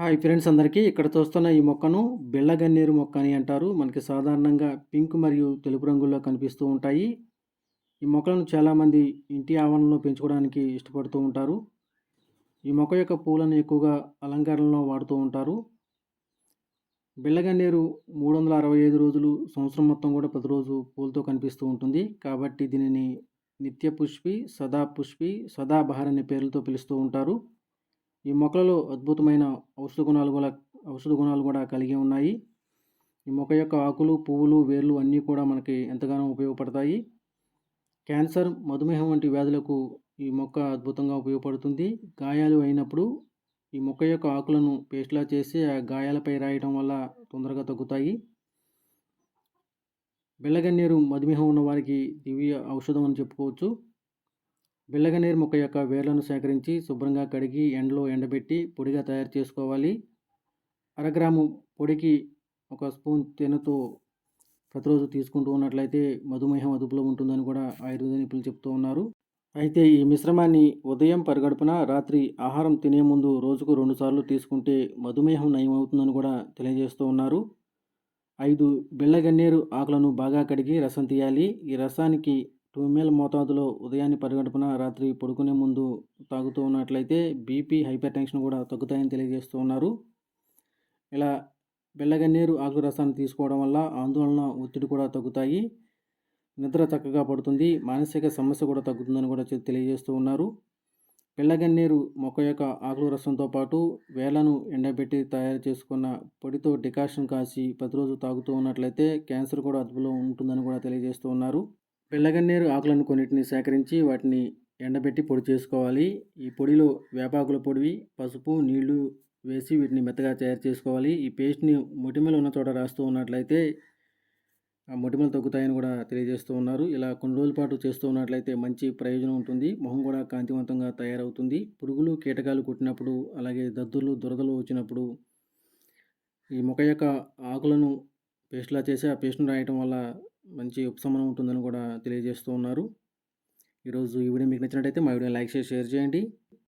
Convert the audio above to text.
Hi friends అందరికీ. ఇక్కడ చూస్తున్న ఈ మొక్కను బిళ్ళగన్నేరు మొక్క అని అంటారు. మనకి సాధారణంగా పింక్ మరియు తెలుపు రంగుల్లో కనిపిస్తూ ఉంటాయి. ఈ మొక్కలను చాలామంది ఇంటి ఆవరణలో పెంచుకోవడానికి ఇష్టపడుతూ ఉంటారు. ఈ మొక్క యొక్క పూలను ఎక్కువగా అలంకరణలో వాడుతూ ఉంటారు. బిళ్ళగన్నేరు మూడు వందల అరవై ఐదు రోజులు సంవత్సరం మొత్తం కూడా ప్రతిరోజు పూలతో కనిపిస్తూ ఉంటుంది. కాబట్టి దీనిని నిత్య పుష్పి సదా పుష్పి సదాబహార్ అనే పేర్లతో పిలుస్తూ ఉంటారు. ఈ మొక్కలలో అద్భుతమైన ఔషధ గుణాలు కూడా ఔషధ గుణాలు కూడా కలిగి ఉన్నాయి. ఈ మొక్క యొక్క ఆకులు పువ్వులు వేర్లు అన్నీ కూడా మనకి ఎంతగానో ఉపయోగపడతాయి. క్యాన్సర్ మధుమేహం వంటి వ్యాధులకు ఈ మొక్క అద్భుతంగా ఉపయోగపడుతుంది. గాయాలు అయినప్పుడు ఈ మొక్క యొక్క ఆకులను పేస్ట్లా చేసి ఆ గాయాలపై రాయటం వల్ల తొందరగా తగ్గుతాయి. బెల్లగన్నేరు మధుమేహం ఉన్న వారికి దివ్య ఔషధం అని చెప్పుకోవచ్చు. బిళ్ళగన్నేరు మొక్క యొక్క వేర్లను సేకరించి శుభ్రంగా కడిగి ఎండలో ఎండబెట్టి పొడిగా తయారు చేసుకోవాలి. అరగ్రాము పొడికి ఒక స్పూన్ తేనెతో ప్రతిరోజు తీసుకుంటూ ఉన్నట్లయితే మధుమేహం అదుపులో ఉంటుందని కూడా ఆయుర్వేద నిపుణులు చెప్తూ ఉన్నారు. అయితే ఈ మిశ్రమాన్ని ఉదయం పరిగడుపున రాత్రి ఆహారం తినే ముందు రోజుకు రెండుసార్లు తీసుకుంటే మధుమేహం నయమవుతుందని కూడా తెలియజేస్తూ ఉన్నారు. ఐదు బిళ్ళగన్నేరు ఆకులను బాగా కడిగి రసం తీయాలి. ఈ రసానికి టూ ఎంఎల్ మోతాదులో ఉదయాన్నే పరిగడుపున రాత్రి పడుకునే ముందు తాగుతూ ఉన్నట్లయితే బీపీ హైపర్ టెన్షన్ కూడా తగ్గుతాయని తెలియజేస్తూ ఉన్నారు. ఇలా బెల్లగన్నేరు ఆకుల రసాన్ని తీసుకోవడం వల్ల ఆందోళన ఒత్తిడి కూడా తగ్గుతాయి. నిద్ర చక్కగా పడుతుంది మానసిక సమస్య కూడా తగ్గుతుందని కూడా తెలియజేస్తూ ఉన్నారు. పిల్లగన్నేరు మొక్క యొక్క ఆకుల రసంతో పాటు వేలను ఎండబెట్టి తయారు చేసుకున్న పొడితో డికాషన్ కాసి ప్రతిరోజు తాగుతూ ఉన్నట్లయితే క్యాన్సర్ కూడా అదుపులో ఉంటుందని కూడా తెలియజేస్తూ ఉన్నారు. పిల్లగన్నేరు ఆకులను కొన్నిటిని సేకరించి వాటిని ఎండబెట్టి పొడి చేసుకోవాలి. ఈ పొడిలో వేపాకుల పొడివి పసుపు నీళ్ళు వేసి వీటిని మెత్తగా తయారు చేసుకోవాలి. ఈ పేస్ట్ని మొటిమలు ఉన్న చోట రాస్తూ ఉన్నట్లయితే ఆ మొటిమలు తగ్గుతాయని కూడా తెలియజేస్తూ ఉన్నారు. ఇలా కొన్ని రోజుల పాటు చేస్తూ ఉన్నట్లయితే మంచి ప్రయోజనం ఉంటుంది. మొహం కూడా కాంతివంతంగా తయారవుతుంది. పురుగులు కీటకాలు కుట్టినప్పుడు అలాగే దద్దుర్లు దురదలు వచ్చినప్పుడు ఈ మొక్క యొక్క ఆకులను పేస్ట్లా చేసి ఆ పేస్ట్ను రాయటం వల్ల మంచి ఉపశమనం ఉంటుందని కూడా తెలియజేస్తూ ఉన్నారు. ఈరోజు ఈ వీడియో మీకు నచ్చినట్టయితే మా వీడియో లైక్ చేసి షేర్ చేయండి.